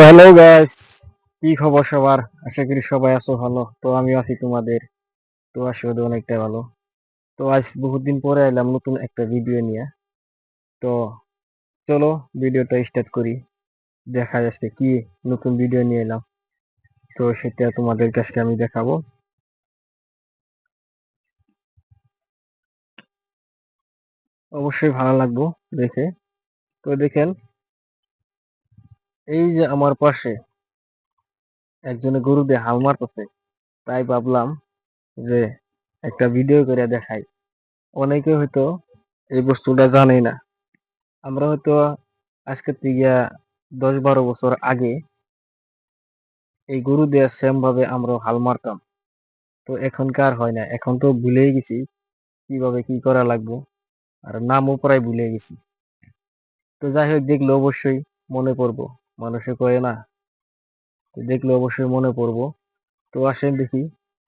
Hello guys কি খবর সবার? আশা করি সবাই আছো ভালো। তো আমিও আছি তোমাদের। তো আসলে অনেকটা ভালো। তো আজ বহুত দিন পরে এলাম নতুন একটা ভিডিও নিয়ে। তো চলো ভিডিওটা স্টার্ট করি। দেখা যাচ্ছে কি নতুন ভিডিও নিয়ে এলাম। তো সেটা তোমাদের কাছে আমি দেখাবো। অবশ্যই ভালো লাগবো দেখে। তো দেখেন এই যে আমার পাশে একজনে গরু দিয়ে হাল মারতেছে, তাই ভাবলাম যে একটা ভিডিও করে দেখাই। অনেকে হয়তো এই বস্তুটা জানে না। আমরা হয়তো আজকে থেকে দশ বারো বছর আগে এই গরু দিয়ে সেম ভাবে আমরা হাল মারতাম। তো এখনকার হয় না। এখন তো ভুলেই গেছি কীভাবে কি করা লাগবে। আর নামও প্রায় ভুলে গেছি। তো যাই হোক, দেখলে অবশ্যই মনে পড়ব। মানুষে কয়ে না। দেখলে অবশ্যই মনে পড়ব। তো আসেন দেখি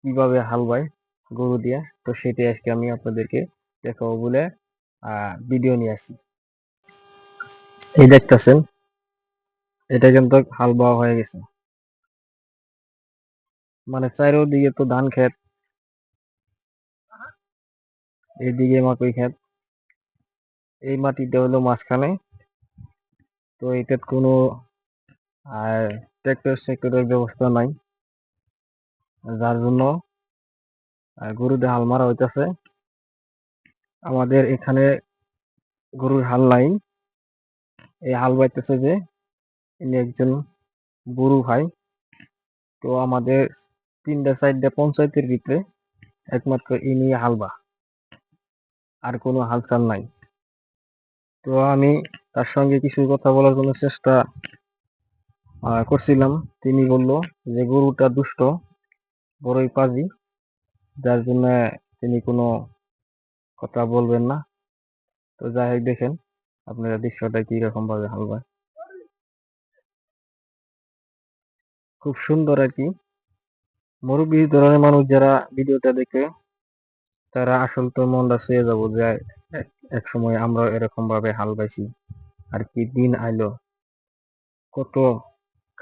কীভাবে হাল বায় গরু দিয়ে। তো সেটাই আজকে আমি আপনাদেরকে দেখাবো বলে ভিডিও নিয়ে আসি। এই দেখতেছেন, এটা কিন্তু হাল বাওয়া হয়ে গেছে। মানে চারিদিকে তো ধান ক্ষেত। এইদিকে মাকই ক্ষেত। এই মাটিটা হলো মাঝখানে। তো এটা কোনো আর ট্রাক্টর সেক্টরের ব্যবস্থা নাই। যার জন্য গরুতে হাল মারা হইতেছে। আমাদের এখানে গরুর হাল নাই। এই হাল বাইতেছে যে, ইনি একজন বুড়ো ভাই। তো আমাদের তিনটা চারটা পঞ্চায়েতের ভিতরে একমাত্র ইনি হালবা আর কোনো হালচাল নাই। তো আমি তার সঙ্গে কিছু কথা বলার জন্য চেষ্টা করছিলাম। তিনি বলল যে, গরুটা দুষ্ট, বড়ই পাজি। যার জন্য তিনি কোনো কথা বলবেন না। তো যাই হোক, দেখেন আপনারা দৃশ্যটা রকম ভাবে হালবা খুব সুন্দর আর কি। মুরব্বী ধরনের মানুষ যারা ভিডিওটা দেখে, তারা আসল তো মনটা ছুঁয়ে যাব যে, এক সময় আমরা এরকম ভাবে হাল বাইছি। আর কি দিন আইলো। কত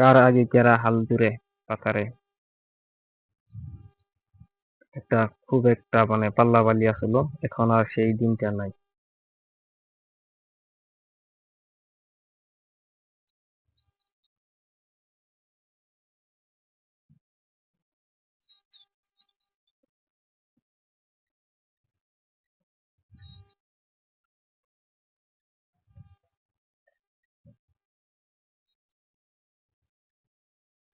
কার আগে কেরা হাল জুড়ে পাথারে? একটা খুব একটা মানে পাল্লা বালি আসলো, এখন আর সেই দিনটা নাই।